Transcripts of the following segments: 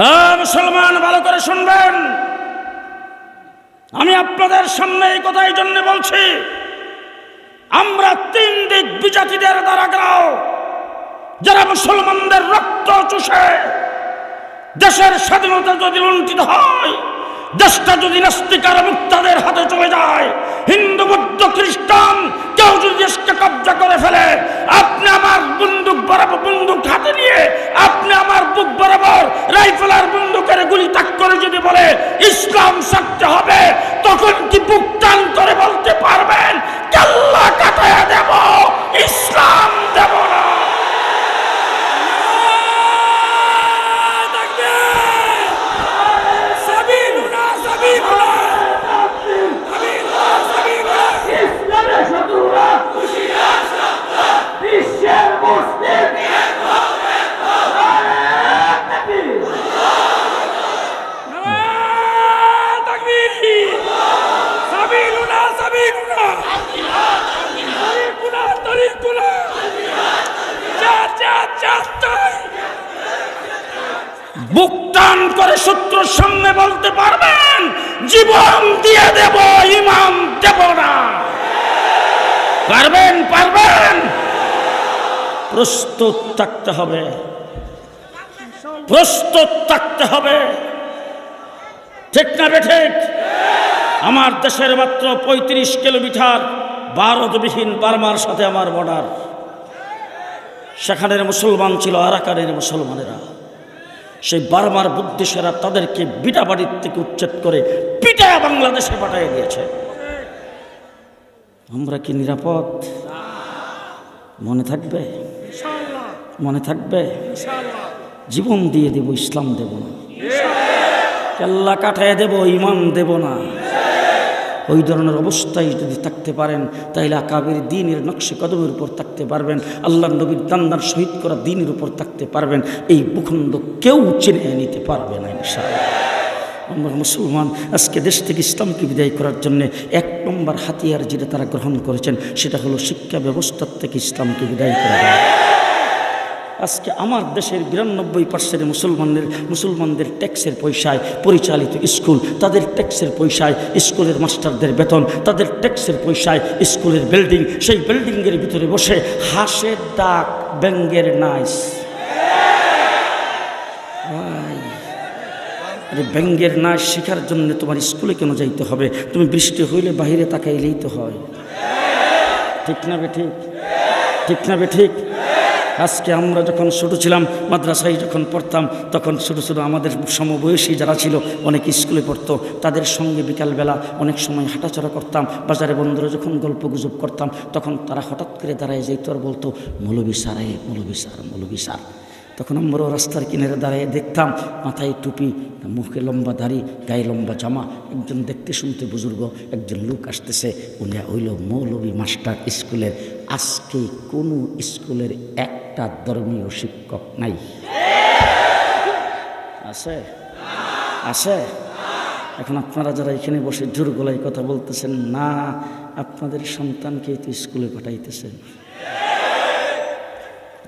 হ্যাঁ মুসলমান, ভালো করে শুনবেন। আমি আপনাদের সামনে এই কথা এই জন্য বলছি, আমরা তিন দিক বিজাতিদের দ্বারা গ্রাও। যারা মুসলমানদের রক্ত চুষে দেশের স্বাধীনতা যদি লুণ্ঠিত হয় দেশটা যদি নাস্তিকার মুক্তাদের হাতে চলে যায়, হিন্দু, বৌদ্ধ, খ্রিস্টান, কেউ যদি দেশকে কবজা করে ফেলে, আপনি আমার বন্দুক বরাবর বন্দুক হাতে নিয়ে, আপনি আমার বুক বরাবর রাইফেল আর বন্দুকের গুলি তাক করে যদি বলে, ইসলাম সত্য হবে, তখন কি বুক টান করে বলতে পারবেন? কাল্লা কাটায়া দেব ইসলাম দেব না ইসলামের শত্রুরা বিশ্বের মুসলিম বুক টান করে শত্রুর সামনে বলতে পারবেন, জীবন দিয়ে দেব, ইমাম দেব না। পারবেন পারবেন। প্রস্তুত থাকতে হবে। প্রস্তুত থাকতে হবে। ঠিক না বে ঠিক? আমার দেশের মাত্র পঁয়ত্রিশ কিলোমিটার ভারতবিহীন বার্মার সাথে আমার বর্ডার। সেখানের মুসলমান ছিল আরাকানের মুসলমানেরা। সেই বার্মার বুদ্ধিসেরা তাদেরকে বিটা বাড়ির থেকে উচ্ছেদ করে পিটা বাংলাদেশে পাঠিয়ে দিয়েছে। আমরা কি নিরাপদ? মনে থাকবে? মনে থাকবে? জীবন দিয়ে দেব ইসলাম দেব না। কেল্লা কাটায় দেব ইমান দেব না। ওই ধরনের অবস্থায় যদি থাকতে পারেন, তাইলে আকাবের দিনের নকশে কদমের উপর থাকতে পারবেন আল্লাহ নবীর দান্দার শহীদ করা দিনের উপর থাকতে পারবেন, এই ভূখণ্ড কেউ চিনে নিতে পারবে না, ইনশাআল্লাহ আমরা মুসলমান, আজকে দেশ থেকে ইসলামকে বিদায় করার জন্য এক নম্বর হাতিয়ার যেটা তারা গ্রহণ করেছেন, সেটা হলো শিক্ষা ব্যবস্থার থেকে ইসলামকে বিদায় করা। আজকে আমার দেশের বিরানব্বই পার্সেন্ট মুসলমানদের মুসলমানদের ট্যাক্সের পয়সায় পরিচালিত স্কুল তাদের ট্যাক্সের পয়সায় স্কুলের মাস্টারদের বেতন, তাদের ট্যাক্সের পয়সায় স্কুলের বিল্ডিং সেই বিল্ডিংয়ের ভিতরে বসে হাসের ডাক ব্যাঙ্গের নাইস। আরে ব্যাঙ্গের নাচ শেখার জন্য তোমার স্কুলে কেন যাইতে হবে? তুমি বৃষ্টি হইলে বাহিরে তাকাইলেই তো হয়। ঠিক না বে ঠিক? ঠিক না বে ঠিক? আজকে আমরা যখন ছোট ছিলাম, মাদ্রাসায় যখন পড়তাম, তখন ছোটো ছোটো আমাদের সমবয়সী যারা ছিল, অনেক স্কুলে পড়তো। তাদের সঙ্গে বিকালবেলা অনেক সময় হাঁটাচড়া করতাম। বাজারে বন্ধুরা যখন গল্প গুজব করতাম, তখন তারা হঠাৎ করে দাঁড়ায় যেত আর বলতো মৌলবি স্যার এ মৌলবি সার মৌলবি স্যার। তখন আমরাও রাস্তার কিনারে দাঁড়িয়ে দেখতাম, মাথায় টুপি, মুখে লম্বা দাড়ি, গায়ে লম্বা জামা, একজন দেখতে শুনতে বুজুর্গ, একজন লোক আসতেছে, উনি হইল মৌলবী মাস্টার স্কুলের। আজকে কোনো স্কুলের একটা ধর্মীয় শিক্ষক নাই। আছে? আছে? এখন আপনারা যারা এখানে বসে জোর গলায় কথা বলতেছেন, না, আপনাদের সন্তানকে তো স্কুলে পাঠাইতেছেন।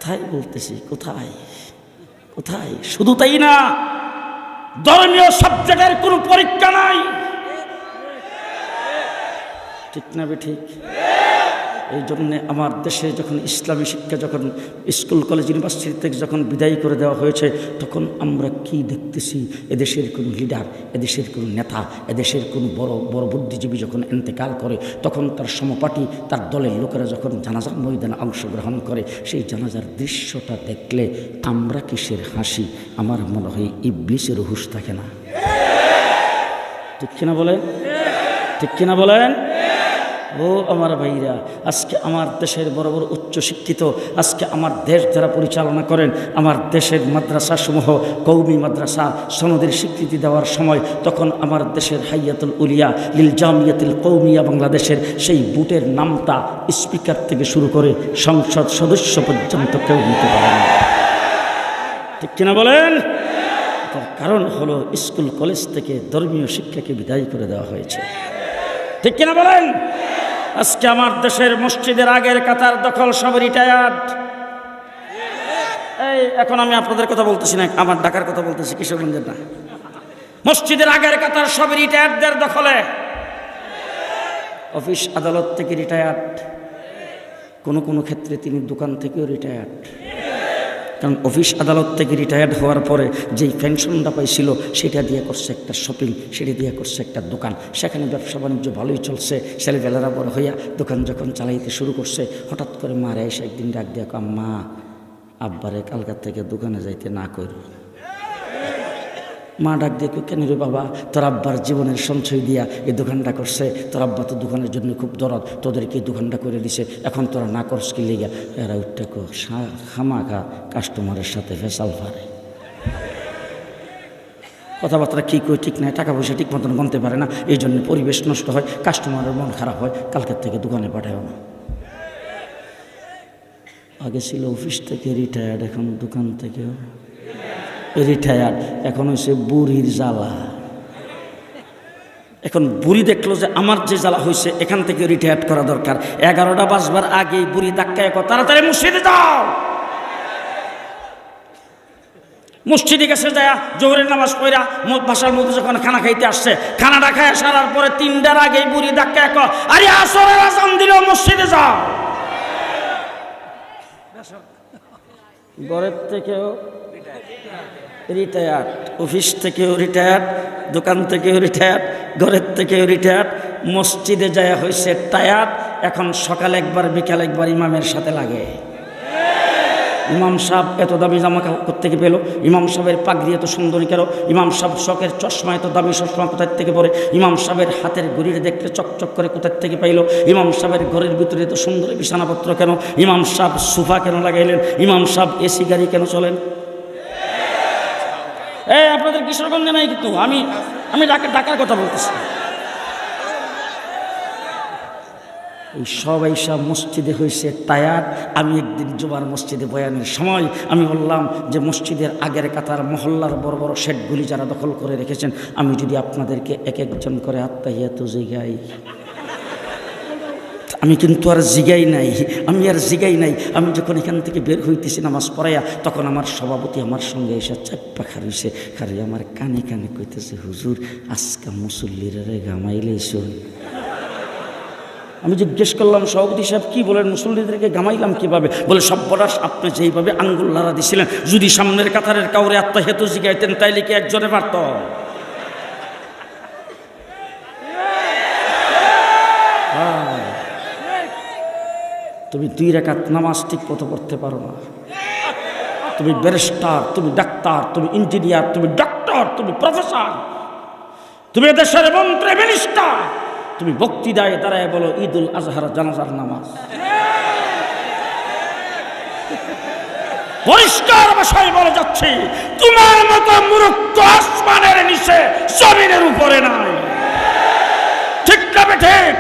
কোথায় বলতেছি, কোথায়? কোথায়? শুধু তাই না, ধর্মীয় সাবজেক্টের কোনো পরীক্ষা নাই। ঠিক না বে ঠিক? এই জন্যে আমার দেশে যখন ইসলামী শিক্ষা যখন স্কুল, কলেজ, ইউনিভার্সিটি থেকে যখন বিদায় করে দেওয়া হয়েছে, তখন আমরা কি দেখতেছি? এদেশের কোনো লিডার এদেশের কোনো নেতা, এদেশের কোনো বড় বড় বুদ্ধিজীবী যখন এন্তেকাল করে, তখন তার সমপাটি তার দলের লোকেরা যখন জানাজার ময়দানে অংশগ্রহণ করে, সেই জানাজার দৃশ্যটা দেখলে আমরা কিসের হাসি? আমার মনে হয় ইবলিসের হুশ থাকে না। ঠিক কিনা বলেন? ঠিক কিনা বলেন? ও আমার ভাইরা, আজকে আমার দেশের বড় বড় উচ্চ শিক্ষিত, আজকে আমার দেশ যারা পরিচালনা করেন, আমার দেশের মাদ্রাসা সমূহ কৌমি মাদ্রাসা সনদের স্বীকৃতি দেওয়ার সময় তখন আমার দেশের হাইয়াতুল উলিয়া, লিল জামিয়াতুল কৌমিয়া বাংলাদেশের সেই বুটের নামটা স্পিকার থেকে শুরু করে সংসদ সদস্য পর্যন্ত কেউ নিতে পারে না। ঠিক কিনা বলেন? তার কারণ হলো স্কুল, কলেজ থেকে ধর্মীয় শিক্ষাকে বিদায় করে দেওয়া হয়েছে। ঠিক কিনা বলেন? আজকে আমার দেশের মসজিদের আগের কাতার দখল সব রিটায়ার্ড এই, এখন আমি আপনাদের কথা বলতেছি না, আমার ঢাকার কথা বলতেছি, কিশোরগঞ্জের না। মসজিদের আগের কাতার সব রিটায়ার্ডদের দখলে। অফিস আদালত থেকে রিটায়ার্ড কোনো কোনো ক্ষেত্রে তিনি দোকান থেকেও রিটায়ার্ড কারণ অফিস আদালত থেকে রিটায়ার্ড হওয়ার পরে যেই পেনশনটা পাইছিল, সেটা দিয়ে করছে একটা শপিং সেটা দিয়ে করছে একটা দোকান। সেখানে ব্যবসা বাণিজ্য ভালোই চলছে ছেলেবেলারা বড় হইয়া দোকান যখন চালাইতে শুরু করছে, হঠাৎ করে মারা এসে একদিন ডাক দিয়ে মা, আব্বারে কালকার থেকে দোকানে যাইতে না করি। মা ডাক দিয়ে কেন রে বাবা, তোর আব্বার জীবনের সঞ্চয় দিয়া এই দোকানটা করছে। তোর আব্বা তো দোকানের জন্য খুব দরদ, তোদেরকে এই দোকানটা করে দিছে। এখন তোরা না করস কি লেগা? এরা উঠতে কো খামা কাস্টমারের সাথে ফেসাল ফারে। কথাবার্তা কী কই ঠিক নাই, টাকা পয়সা ঠিক মতন গনতে পারে না, এই জন্য পরিবেশ নষ্ট হয় কাস্টমারের মন খারাপ হয়, কালকের থেকে দোকানে পাঠায় না। আগে ছিল অফিস থেকে রিটায়ার্ড এখন দোকান থেকেও রিটায়ার্ড। এখন হয়েছে বুড়ির জ্বালা। এখন বুড়ি দেখল যে আমার যে জ্বালা হয়েছে এখান থেকে রিটায়ার্ড করা দরকার। এগারোটা বাজবার আগেই বুড়ি ধাক্কায় কো তাড়াতাড়ি মসজিদে যাও! মসজিদে গেছে যায় জোহরের নামাজ পড়া বাসার মধ্যে যখন খানা খাইতে আসছে, খানাটা খায় সারার পরে তিনটার আগেই বুড়ি ধাক্কায় কো আরে আসরের আজান দিল, মসজিদে যাও! ঘরের থেকেও রিটায়ার্ড অফিস থেকেও রিটায়ার্ড দোকান থেকেও রিটায়ার্ড ঘরের থেকেও রিটায়ার্ড মসজিদে যায় হয়েছে টায়ার্ড এখন সকাল একবার, বিকাল একবার ইমামের সাথে লাগে। ইমাম সাহেব এত দামি জামা কাপড় থেকে পেল? ইমাম সাহেবের পাগড়ি এত সুন্দরী কেন? ইমাম সাহেব শখের চশমা এত দামি চশমা কোথার থেকে পড়ে? ইমাম সাহেবের হাতের ঘড়ির দেখলে চকচক করে কোথার থেকে পাইলো? ইমাম সাহেবের ঘরের ভিতরে এত সুন্দরী বিছানাপত্র কেন? ইমাম সাহেব সোফা কেন লাগাইলেন? ইমাম সাহেব এসি গাড়ি কেন চলেন? এই আপনাদের কিশোরগঞ্জে নাই কিন্তু, আমি আমি ঢাকা ঢাকার কথা বলতেছি। এই সব এইসব মসজিদে হয়েছে টায়ার, আমি একদিন জুমার মসজিদে বয়ানের সময় আমি বললাম যে মসজিদের আগের কাতার মহল্লার বড় বড় শেডগুলি যারা দখল করে রেখেছেন, আমি যদি আপনাদেরকে এক একজন করে আত্মাহিয়াত জিগাই। আমি কিন্তু আর জিগাই নাই, আমি আর জিগাই নাই। আমি যখন এখান থেকে বের হইতেছি নামাজ পড়াইয়া, তখন আমার সভাপতি আমার সঙ্গে এসে চাপ্পা খারিছে খারি আমার কানে কানে কইতেছে, হুজুর, আজকা মুসল্লিরা গামাইলে শুন। আমি জিজ্ঞেস করলাম, সভাপতি সাহেব, কি বলেন? মুসল্লিদেরকে গামাইলাম কীভাবে? বলে, সব বরাস আপনি যেইভাবে আঙ্গুল লাড়া দিছিলেন, যদি সামনের কাতারের কাউরে আত্মহেতু জিগাইতেন, তাইলে কি একজনে পারত তুমি দুই রেখাত নামাজ ঠিক মতো পড়তে পারো না। তুমি ব্যারিস্টার, তুমি ডাক্তার, তুমি ইঞ্জিনিয়ার, তুমি ডক্টর, তুমি প্রফেসর, তুমি দেশের মন্ত্রী, মিনিস্টার, তুমি বক্তৃদায় দায় দাঁড়ায় বলো উল আজহার জানাজার নামাজ। পরিষ্কার ভাষায় বলে যাচ্ছি, তোমার মতো মুরুক্ত আসমানের নিচে জমিনের উপরে নাই। ঠিক না ঠিক?